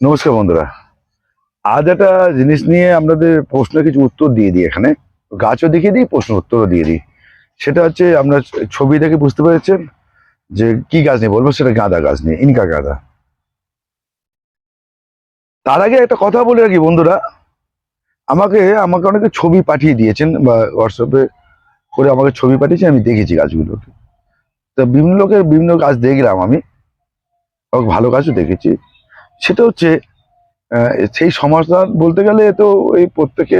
নমস্কার বন্ধুরা। আজ একটা জিনিস নিয়ে আপনাদের প্রশ্ন কিছু উত্তর দিয়ে দিই এখানে। গাছও দেখিয়ে দিই প্রশ্ন উত্তরও দিয়ে দিই। সেটা হচ্ছে, আপনার ছবি দেখে বুঝতে পেরেছেন যে কি গাছ নিয়ে বলব? সেটা গাঁদা গাছ নিয়ে, ইনকা গাঁদা। তার আগে একটা কথা বলে রাখি বন্ধুরা। আমাকে আমাকে অনেকে ছবি পাঠিয়ে দিয়েছেন বা হোয়াটসঅ্যাপে করে আমাকে ছবি পাঠিয়েছে আমি দেখেছি গাছগুলোকে। তা বিভিন্ন লোকের, বিভিন্ন গাছ দেখলাম আমি। ভালো গাছও দেখেছি। সেটা হচ্ছে সেই সমাধান বলতে গেলে তো এই প্রত্যেকে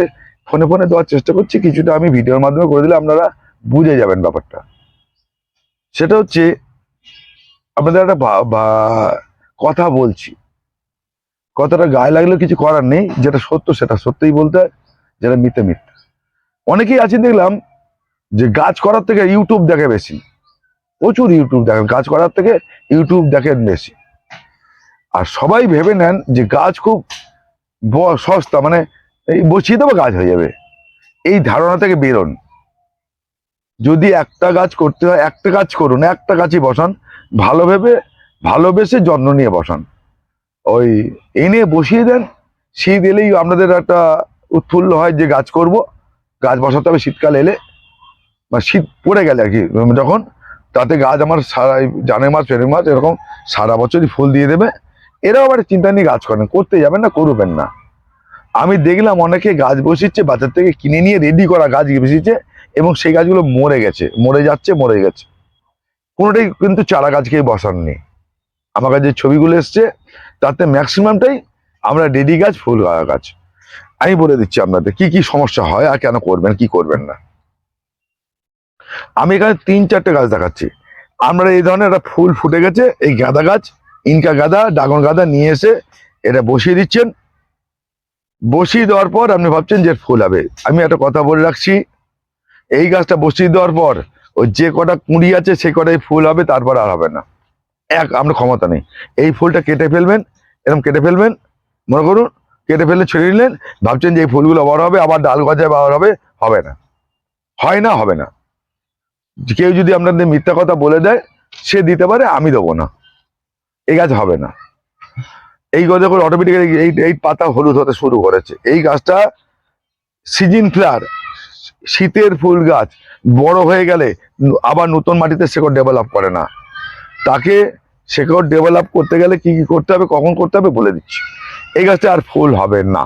ফোনে ফোনে দেওয়ার চেষ্টা করছি, কিছুটা আমি ভিডিওর মাধ্যমে করে দিলে আপনারা বুঝে যাবেন ব্যাপারটা। সেটা হচ্ছে, আপনাদের একটা কথা বলছি। কথাটা গায়ে লাগলেও কিছু করার নেই, যেটা সত্য সেটা সত্যিই বলতে হয়, যেটা মিথ্যে মিথ্যে। অনেকেই আছেন দেখলাম যে গাছ করার থেকে ইউটিউব দেখে বেশি। প্রচুর ইউটিউব দেখেন, গাছ করার থেকে ইউটিউব দেখেন বেশি। আর সবাই ভেবে নেন যে গাছ খুব সস্তা মানে এই বসিয়ে দেবো গাছ হয়ে যাবে। এই ধারণা থেকে বেরোন। যদি একটা গাছ করতে হয়, একটা গাছ করুন, একটা গাছই বসান। ভালো ভেবে, ভালোবেসে যত্ন নিয়ে বসান। ওই এনে বসিয়ে দেন শীত এলেই আপনাদের একটা উৎফুল্ল হয় যে গাছ করব। গাছ বসাতে হবে শীতকাল এলে। বা শীত পড়ে গেলে আর কি, যখন। তাতে গাছ আমার সারা জানুয়ারি মাস, ফেব্রুয়ারি মাস এরকম সারা বছরই ফুল দিয়ে দেবে। এরাও আবার চিন্তা নিয়ে গাছ করেন, করতে যাবেন না, করবেন না। আমি দেখলাম অনেকে গাছ বসিচ্ছে বাজার থেকে কিনে নিয়ে রেডি করা গাছ বসিয়েছে এবং সেই গাছগুলো মরে গেছে, মরে যাচ্ছে, মরে গেছে। কোনোটাই কিন্তু চারা গাছকেই বসাননি। আমার কাছে যে ছবিগুলো এসছে, তাতে ম্যাক্সিমামটাই আমরা রেডি গাছ, ফুল গাছ। আমি বলে দিচ্ছি আপনাদের, কি কি সমস্যা হয় আর কেন করবেন, কি করবেন না। আমি এখানে তিন চারটে গাছ দেখাচ্ছি। আমরা এই ধরনের একটা ফুল ফুটে গেছে, এই গাঁদা গাছ ইনকা গাদা, ড্রাগন গাঁদা নিয়ে এসে এটা বসিয়ে দিচ্ছেন। বসিয়ে দেওয়ার পর আপনি ভাবছেন যে ফুল হবে। আমি একটা কথা বলে রাখছি, এই গাছটা বসিয়ে দেওয়ার পর ওই যে কটা কুঁড়ি আছে সে কটাই ফুল হবে, তারপর আর হবে না। এক আপনার ক্ষমতা নেই। এই ফুলটা কেটে ফেলবেন, এরকম কেটে ফেলবেন, মনে করুন, কেটে ফেলে ছেড়ে নিলেন, ভাবছেন যে এই ফুলগুলো বড় হবে, আবার ডাল গজায় বড় হবে হবে না। হয় না, হবে না। কেউ যদি আপনাদের মিথ্যা কথা বলে দেয়, সে দিতে পারে, আমি দেবো না। এই গাছ হবে না। এই গাছ যখন অটোমেটিক্যালি এই এই পাতা হলুদ হতে শুরু করেছে। এই গাছটা সিজন ফ্লাওয়ার শীতের ফুল গাছ, বড় হয়ে গেলে আবার নতুন মাটিতে শেকড় ডেভেলপ করে না। তাকে শেকড় ডেভেলপ করতে গেলে কি কি করতে হবে, কখন করতে হবে বলে দিচ্ছি। এই গাছটা আর ফুল হবে না।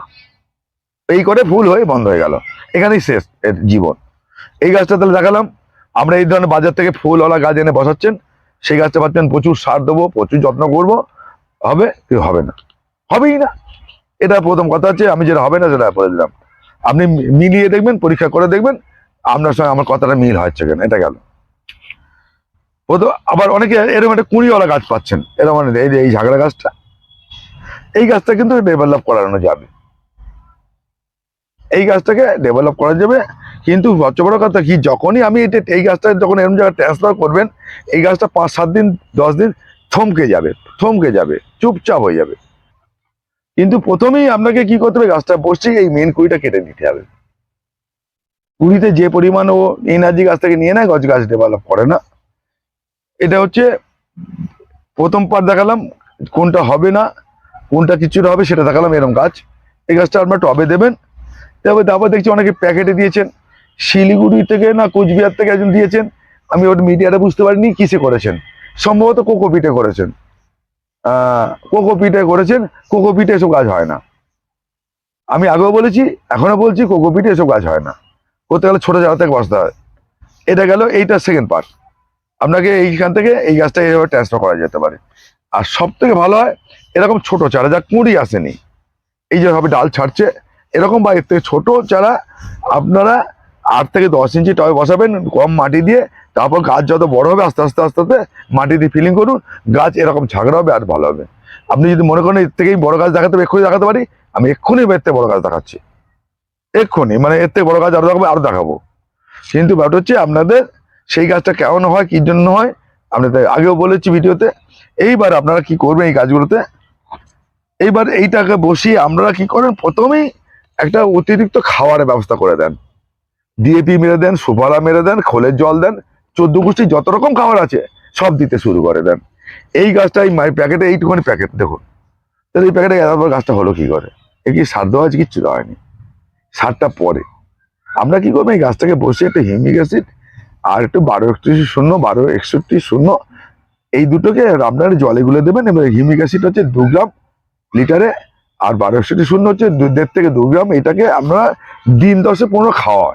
এই করে ফুল হয়ে বন্ধ হয়ে গেল। এখানেই শেষ এর জীবন। এই গাছটা তাহলে দেখালাম। আমরা এই ধরনের বাজার থেকে ফুলওয়ালা গাছ এনে বসাচ্ছেন। সেই গাছটা পাচ্ছেন, প্রচুর সার দেবো, প্রচুর যত্ন করব। হবে কি হবে না? হবেই না। এটা প্রথম কথা হচ্ছে, আমি যেটা হবে না সেটা বলে দিলাম। আপনি মিলিয়ে দেখবেন, পরীক্ষা করে দেখবেন, আপনার সঙ্গে আমার কথাটা মিল হচ্ছে কেন, এটা গেল। প্রথম, আবার অনেকে এরকম একটা কুঁড়িওয়ালা গাছ পাচ্ছেন, এরকম মানে এই এই ঝাগড়া গাছটা, এই গাছটা কিন্তু ডেভেলপ করানো যাবে। এই গাছটাকে ডেভেলপ করা যাবে। কিন্তু সবচেয়ে বড় কথা কি, যখনই আমি এটা এই গাছটা যখন এরকম জায়গায় ট্রান্সফার করবেন, এই গাছটা পাঁচ, সাত দিন, দশ দিন থমকে যাবে থমকে যাবে, চুপচাপ হয়ে যাবে। কিন্তু প্রথমেই আপনাকে কি করতে হবে গাছটা বসছে এই মেন কুড়িটা কেটে নিতে হবে। কুড়িতে যে পরিমাণ ও এনার্জি গাছ থেকে নিয়ে নেয়, গছ, গাছ ডেভেলপ করে না। এটা হচ্ছে প্রথম পার্ট দেখালাম, কোনটা হবে না, কোনটা কিছুটা হবে সেটা দেখালাম, এরকম গাছ। এই গাছটা আপনার টবে দেবেন তবে তারপর দেখছি অনেকে প্যাকেটে দিয়েছেন। শিলিগুড়ি থেকে না কোচবিহার থেকে একজন দিয়েছেন। আমি ওর মিডিয়াটা বুঝতে পারিনি কিসে করেছেন। সম্ভবত কোকোপিটে করেছেন। কোকোপিটে করেছেন কোকোপিটে এসব কাজ হয় না। আমি আগেও বলেছি এখনও বলছি কোকোপিটে এসব কাজ হয় না। করতে গেলে ছোট জায়গা থেকে বসতে হয়। এটা গেল, এইটা সেকেন্ড পার্ট আপনাকে এইখান থেকে এই গাছটা এইভাবে ট্রান্সফার করা যেতে পারে। আর সব থেকে ভালো হয়, এরকম ছোট চারা, যা কুঁড়ি আসেনি। এই যেভাবে ডাল ছাড়ছে এরকম বা এর থেকে ছোটো চারা আপনারা আট থেকে দশ ইঞ্চি টবে বসাবেন, কম মাটি দিয়ে, তারপর গাছ যত বড় হবে আস্তে আস্তে আস্তে আস্তে মাটি দিয়ে ফিলিং করুন, গাছ এরকম ঝাগড়া হবে আর ভালো হবে। আপনি যদি মনে করেন এর থেকেই বড় গাছ দেখাতে হবে, এক্ষুনি দেখাতে পারি, আমি এক্ষুনি এর থেকে বড় গাছ দেখাচ্ছি। এক্ষুনি মানে এর থেকে বড় গাছ আরও দেখাবো আরও দেখাবো। কিন্তু ব্যাপারটা হচ্ছে আপনাদের সেই গাছটা কেমন হয়, কি জন্য হয়, আপনাদের আগেও বলেছি ভিডিওতে। এইবার আপনারা কি করবেন এই গাছগুলোতে? এইবার এইটাকে বসিয়ে আপনারা কি করেন, প্রথমেই একটা অতিরিক্ত খাওয়ারের ব্যবস্থা করে দেন। ডিএপি মেরে দেন সুপারা মেরে দেন, খোলের জল দেন, চোদ্দ গোষ্ঠী যত রকম খাবার আছে, সব দিতে শুরু করে দেন। এই গাছটা, এই মাই প্যাকেটে এইটুখানি প্যাকেট, দেখুন। তাহলে এই প্যাকেটে তারপর গাছটা হলো কি করে? এ কি সার দেওয়া আছে? কিচ্ছু হয়নি। সারটা পরে। আমরা কি করব? এই গাছটাকে বসে একটা হিমিক অ্যাসিড আর একটু বারো একত্রিশ শূন্য, বারো একষট্টি শূন্য, এই দুটোকে আপনার জলে গুলে দেবেন, এবার হিমিক অ্যাসিড হচ্ছে দু গ্রাম লিটারে আর বারো একষট্টি শূন্য হচ্ছে দেড় থেকে দু গ্রাম, এটাকে আমরা দিন দশে পনেরো খাওয়া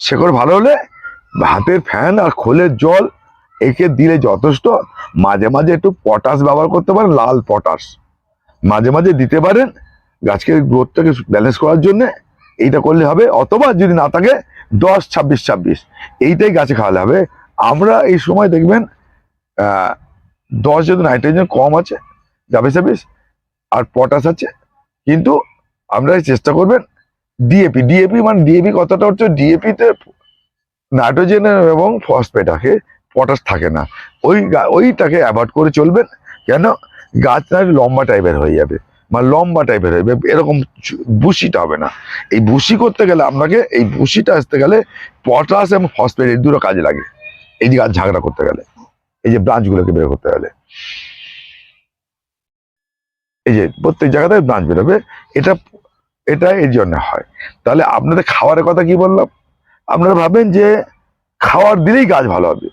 শেকড় ভালো হলে হাতের ফ্যান আর খোলের জল একে দিলে যথেষ্ট। মাঝে মাঝে একটু পটাশ ব্যবহার করতে পারেন, লাল পটাশ। মাঝে মাঝে দিতে পারেন গাছকে গ্রোথটাকে ব্যালেন্স করার জন্য। এইটা করলে হবে, অথবা যদি না থাকে, দশ, ছাব্বিশ ছাব্বিশ। এইটাই গাছে খাওয়ালে হবে। আমরা এই সময় দেখবেন দশ যদি নাইট্রোজেন কম আছে ছাব্বিশ ছাব্বিশ আর পটাশ আছে, কিন্তু আমরা চেষ্টা করবেন ডিএপি ডিএপি মানে ডিএপি কথাটা হচ্ছে ডিএপিতে নাইট্রোজেন এবং ফসফেট থাকে পটাশ থাকে না। ওই ওইটাকে অ্যাভয়েড করে চলবেন, কেন? গাছটা একটু লম্বা টাইপের হয়ে যাবে মানে লম্বা টাইপের হয়ে যাবে, এরকম বুশিটা হবে না। এই বুশি করতে গেলে আপনাকে এই বুশিটা আসতে গেলে পটাশ এবং ফসফেট এই দুটো কাজে লাগে। এই যে গাছ ঝাগড়া করতে গেলে, এই যে ব্রাঞ্চগুলোকে বের করতে গেলে। এই যে প্রত্যেক জায়গাতে ব্রাঞ্চ বেরোবে, এটা এটা এর জন্য হয়। তাহলে আপনাদের খাওয়ারের কথা কি বললাম? আপনারা ভাবেন যে খাওয়ার দিলেই গাছ ভালো হবে।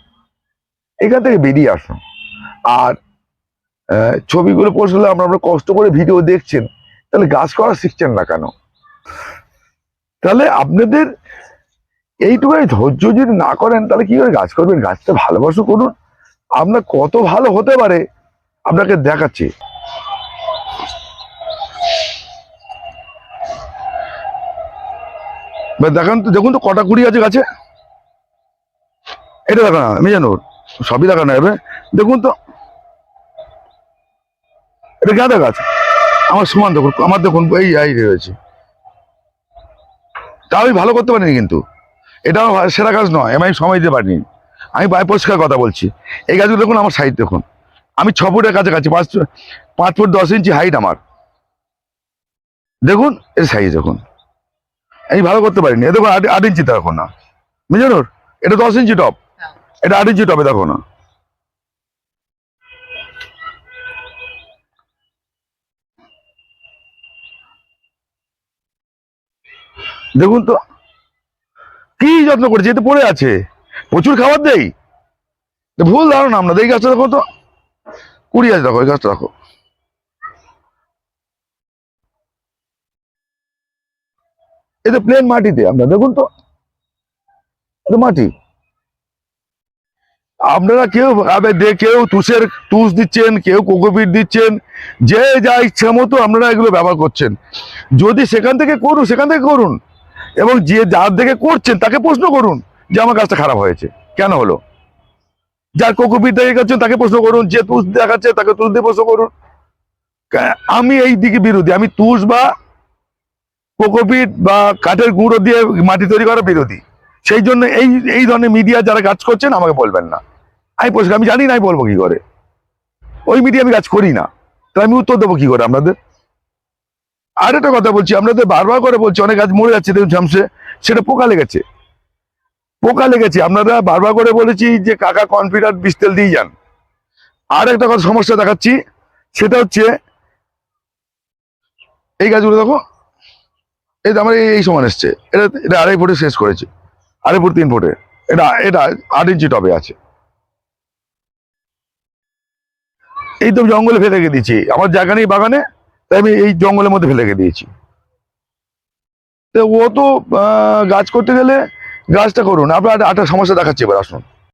এখান থেকে বেরিয়ে আসুন। আর ছবিগুলো হলে আপনারা আপনারা কষ্ট করে ভিডিও দেখছেন, তাহলে গাছ করা শিখছেন না কেন? তাহলে আপনাদের এইটুকুই ধৈর্য যদি না করেন, তাহলে কি করে গাছ করবেন? গাছটা ভালোবাসো করুন। আপনার কত ভালো হতে পারে, আপনাকে দেখাচ্ছি। এবার দেখান তো, দেখুন তো কটা কুড়ি আছে গাছে। এটা দেখো না আমি জানো, সবই দেখানো যাবে দেখুন তো, এটা গাঁদা গাছ। আমার সমান দেখুন, আমার দেখুন, এই এই রয়েছে। তা আমি ভালো করতে পারিনি কিন্তু। এটা সেরা গাছ নয়, আমি সময় দিতে পারিনি। আমি পরিষ্কার কথা বলছি। এই গাছগুলো দেখুন আমার সাইড দেখুন। আমি ছ ফুটের কাছাকাছি, পাঁচ পাঁচ ফুট দশ ইঞ্চি হাইট আমার। দেখুন, এর সাইজ দেখুন। আমি ভালো করতে পারিনি। এ দেখুন আট ইঞ্চি দেখো না। বুঝলেন এটা দশ ইঞ্চি টপ। এটা আট ইঞ্চি টপে দেখো না। দেখুন তো কি যত্ন করেছে? এতে পড়ে আছে। প্রচুর খাবার দেই। ভুল ধারণা আমরা এই গাছটা দেখো তো। কুড়ি আছে দেখো এই গাছটা দেখো। এটা প্লেন মাটিতে আমরা দেখুন তো। মাটি। আপনারা কেউ দে কেউ তুষের তুষ দিচ্ছেন, কেউ কোকোপিট দিচ্ছেন, যে যা ইচ্ছা মতো আপনারা এগুলো ব্যবহার করছেন। যদি সেখান থেকে করুন, সেখান থেকে করুন, এবং যে যার থেকে করছেন তাকে প্রশ্ন করুন যে আমার কাজটা খারাপ হয়েছে। কেন হলো? যার কোকোপিট দেখে করছেন তাকে প্রশ্ন করুন, যে তুষ দেখাচ্ছে তাকে তুষ দিয়ে প্রশ্ন করুন। আমি এই দিকে বিরোধী, আমি তুষ বা কোকোপিট বা কাঠের গুঁড়ো দিয়ে মাটি তৈরি করা বিরোধী। সেই জন্য এই এই ধরনের মিডিয়া যারা কাজ করছেন, আমাকে বলবেন না। আমি পরিষ্কার আমি জানি না আমি বলব কি করে। ওই মিডিয়া আমি কাজ করি না। তো আমি উত্তর দেবো কি করে আপনাদের? আর একটা কথা বলছি, আপনাদের বারবার করে বলছি, অনেক গাছ মরে যাচ্ছে, দেখুন ঝামসে সেটা পোকা লেগেছে। পোকা লেগেছে, আপনারা বারবার করে বলেছি যে কাকা কনফিডার বিষ তেল দিয়ে যান। আর একটা কথা সমস্যা দেখাচ্ছি, সেটা হচ্ছে, এই গাছগুলো দেখো এই আমার এই- সমান এসছে। এটা এটা আড়াই ফুটে শেষ করেছে। আড়াই ফুট, তিন ফুটে। এটা এটা আট ইঞ্চি টবে আছে। এই তো জঙ্গলে ফেলে রেখে দিয়েছি। আমার জায়গা নেই বাগানে, তাই আমি এই জঙ্গলের মধ্যে ফেলে রেখে দিয়েছি। তো ও তো গাছ করতে গেলে গাছটা করুন। আপনার একটা সমস্যা দেখাচ্ছি এবার, আসুন।